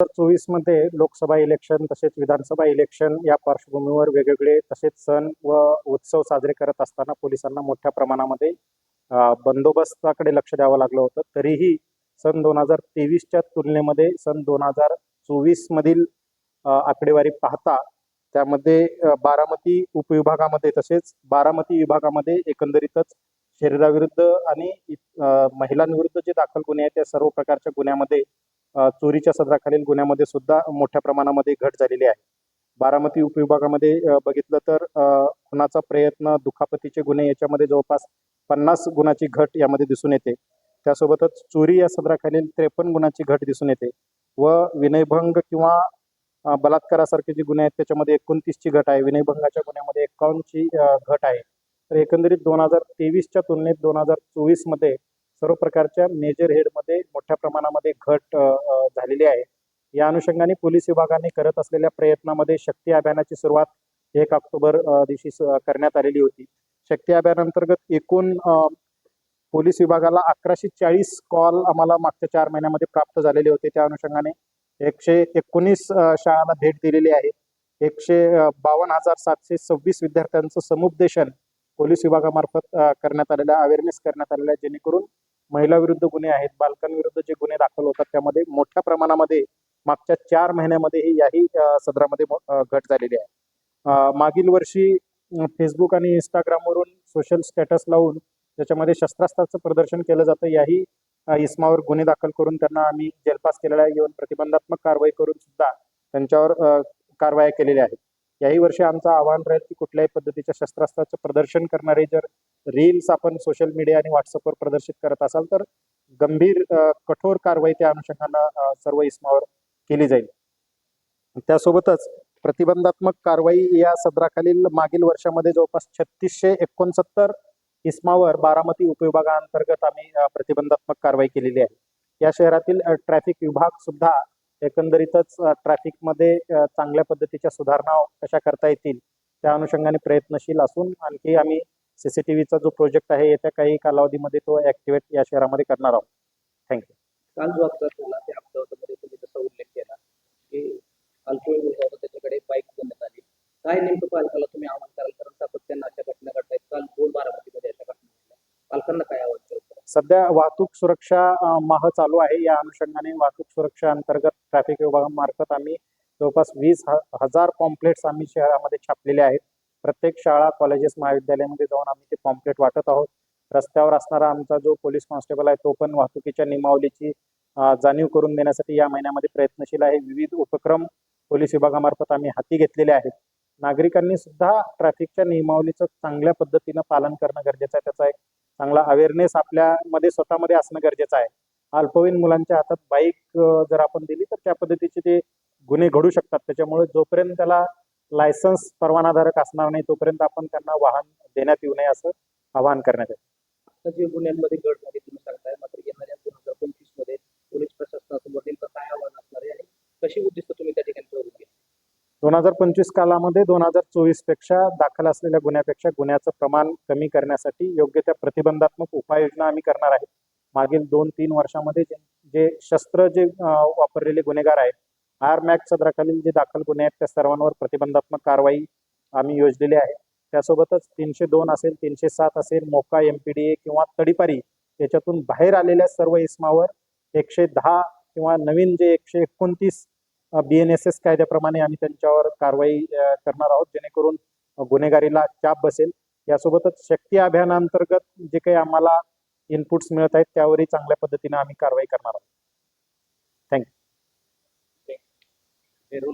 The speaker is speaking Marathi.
हजार चोवीसमध्ये लोकसभा इलेक्शन तसेच विधानसभा इलेक्शन या पार्श्वभूमीवर वेगवेगळे तसेच सण व उत्सव साजरे करत असताना पोलिसांना मोठ्या प्रमाणामध्ये बंदोबस्ताकडे लक्ष द्यावं लागलं होतं. तरीही सन दोन हजार तेवीसच्या तुलनेमध्ये सन दोन हजार चोवीस मधील आकडेवारी पाहता त्यामध्ये बारामती उपविभागामध्ये तसेच बारामती विभागामध्ये एकंदरीतच शरीराविरुद्ध आणि महिलांविरुद्ध जे दाखल गुन्हे आहेत त्या सर्व प्रकारच्या गुन्ह्यामध्ये चोरीच्या सदराखालील गुन्ह्यामध्ये सुद्धा मोठ्या प्रमाणामध्ये घट झालेली आहे. बारामती उपविभागामध्ये बघितलं तर खुनाचा प्रयत्न दुखापतीचे गुन्हे याच्यामध्ये जवळपास पन्नास गुणाची घट यामध्ये दिसून येते. त्यासोबतच चोरी या सदराखालील त्रेपन्न गुणाची घट दिसून येते व विनयभंग किंवा बलात्कारासारखे जे गुन्हे आहेत त्याच्यामध्ये एकोणतीसची घट आहे. विनयभंगाच्या गुन्ह्यामध्ये एकावन्नची घट आहे. तर एकंदरीत दोन हजार तेवीसच्या तुलनेत दोन हजार चोवीसमध्ये सर्व प्रकारच्या मेजर हेडमध्ये मोठ्या प्रमाणामध्ये घट झालेली आहे. या अनुषंगाने पोलीस विभागाने करत असलेल्या प्रयत्नामध्ये शक्ती अभियानाची सुरुवात एक ऑक्टोबर दिवशी करण्यात आलेली होती. शक्ती अभियानांतर्गत एकूण पोलीस विभागाला अकराशे चाळीस कॉल आम्हाला मागच्या चार महिन्यामध्ये प्राप्त झालेले होते. त्या अनुषंगाने एकशे एकोणीस शाळाला शाळांना भेट दिलेली आहे. एकशे बावन्न हजार सातशे सव्वीस विद्यार्थ्यांचं समुपदेशन पोलीस विभागामार्फत करण्यात आलेलं आहे. अवेअरनेस करण्यात आलेलं आहे. जेणेकरून महिलाविरुद्ध गुन्हे आहेत बालकांविरुद्ध जे गुन्हे दाखल होतात त्यामध्ये मोठ्या प्रमाणामध्ये मागच्या चार महिन्यामध्येही याही सदरामध्ये घट झालेली आहे. मागील वर्षी फेसबुक आणि इंस्टाग्रामवरून सोशल स्टेटस लावून त्याच्यामध्ये शस्त्रास्त्राचं प्रदर्शन केलं जातं याही इस्मावर गुन्हे दाखल करून त्यांना आम्ही जेलपास केलेला आहे. प्रतिबंधात्मक कारवाई करून सुद्धा त्यांच्यावर कारवाया केलेल्या आहेत. याही वर्षी आमचं आव्हान राहील की कुठल्याही पद्धतीच्या शस्त्रास्त्राचं प्रदर्शन करणारे जर रील्स आपण सोशल मीडिया आणि व्हॉट्सअपवर प्रदर्शित करत असाल तर गंभीर कठोर कारवाई त्या अनुषंगानं सर्व इस्मावर केली जाईल. त्यासोबतच प्रतिबंधात्मक कारवाई या सदराखालील मागील वर्षामध्ये जवळपास छत्तीसशे एकोणसत्तर इस्मावर बारामती उपविभागाअंतर्गत आम्ही प्रतिबंधात्मक कारवाई केलेली आहे. या शहरातील ट्रॅफिक विभाग सुद्धा एकंदरीतच ट्रॅफिकमध्ये चांगल्या पद्धतीच्या सुधारणा कशा करता येतील त्या अनुषंगाने प्रयत्नशील असून आणखी आम्ही सीसीटीव्हीचा जो प्रोजेक्ट आहे येत्या काही कालावधीमध्ये तो ऍक्टिवेट या शहरामध्ये करणार आहोत. थँक्यू काल जो अपघात झाला त्या अपघातामध्ये तुम्ही जसा उल्लेख केला की अल्पवयीन मुलगा होता त्याच्याकडे बाईक देण्यात आली. काय नेमकं पालकाला तुम्ही आवाहन कराल? कारण सातत्यानं अशा घटना घडतायत काल दोन बारामतीमध्ये अशा घटना घडल्या. पालकांना काय आवाहन कराल? सध्या वाहतूक सुरक्षा माह चालू आहे. या अनुषंगाने वाहतूक सुरक्षा अंतर्गत ट्रॅफिक विभागामार्फत आम्ही जवळपास वीस ह- हजार पॉम्पलेट्स आम्ही शहरामध्ये छापलेले आहेत. प्रत्येक शाळा कॉलेजेस महाविद्यालयामध्ये जाऊन आम्ही ते पॉम्पलेट वाटत आहोत. रस्त्यावर असणारा आमचा जो पोलीस कॉन्स्टेबल आहे तो पण वाहतुकीच्या नियमावलीची जाणीव करून देण्यासाठी या महिन्यामध्ये प्रयत्नशील आहे. विविध उपक्रम पोलीस विभागामार्फत आम्ही हाती घेतलेले आहेत. नागरिकांनी सुद्धा ट्रॅफिकच्या नियमावलीचं चांगल्या पद्धतीनं पालन करणं गरजेचं आहे. त्याचा एक चांगला अवेअरनेस आपल्यामध्ये स्वतःमध्ये असणं गरजेचं आहे. अल्पवयीन मुलांच्या हातात बाईक जर आपण दिली तर त्या पद्धतीचे ते गुन्हे घडू शकतात. त्याच्यामुळे जोपर्यंत त्याला लायसन्स परवानाधारक असणार नाही तोपर्यंत आपण त्यांना वाहन देण्यात येऊ नये असं आवाहन करण्यात येतं. आता जे गुन्ह्यांमध्ये घट झाली तुम्ही सांगताय मात्र येणाऱ्या दोन हजार पंचवीसमध्ये पोलीस प्रशासनासमोर नेमकं काय आव्हान असणार आहे आणि कशी उद्दिष्ट तुम्ही त्या ठिकाणी घ्या दोन हजार पंचवीस कालामध्ये दोन हजार चोवीसपेक्षा दाखल असलेल्या गुन्ह्यापेक्षा गुन्ह्याचं प्रमाण कमी करण्यासाठी योग्य त्या प्रतिबंधात्मक उपाययोजना आम्ही करणार आहेत मागील दोन तीन वर्षामध्ये जे शस्त्र जे वापरलेले गुन्हेगार आहेत आर मॅक्स सदराखालील जे दाखल गुन्हे आहेत त्या सर्वांवर प्रतिबंधात्मक कारवाई आम्ही योजलेली आहे. त्यासोबतच तीनशे दोन असेल तीनशे सात असेल MCOCA M P D A किंवा तडीपारी याच्यातून बाहेर आलेल्या सर्व इस्मावर एकशे दहा किंवा नवीन जे एकशे एकोणतीस बी एन एस एस कायद्याप्रमाणे आम्ही त्यांच्यावर कारवाई करणार आहोत जेणेकरून गुन्हेगारीला चाप बसेल. यासोबतच शक्ती अभियानांतर्गत जे काही आम्हाला इनपुट्स मिळत आहेत त्यावरही चांगल्या पद्धतीने आम्ही कारवाई करणार आहोत. pero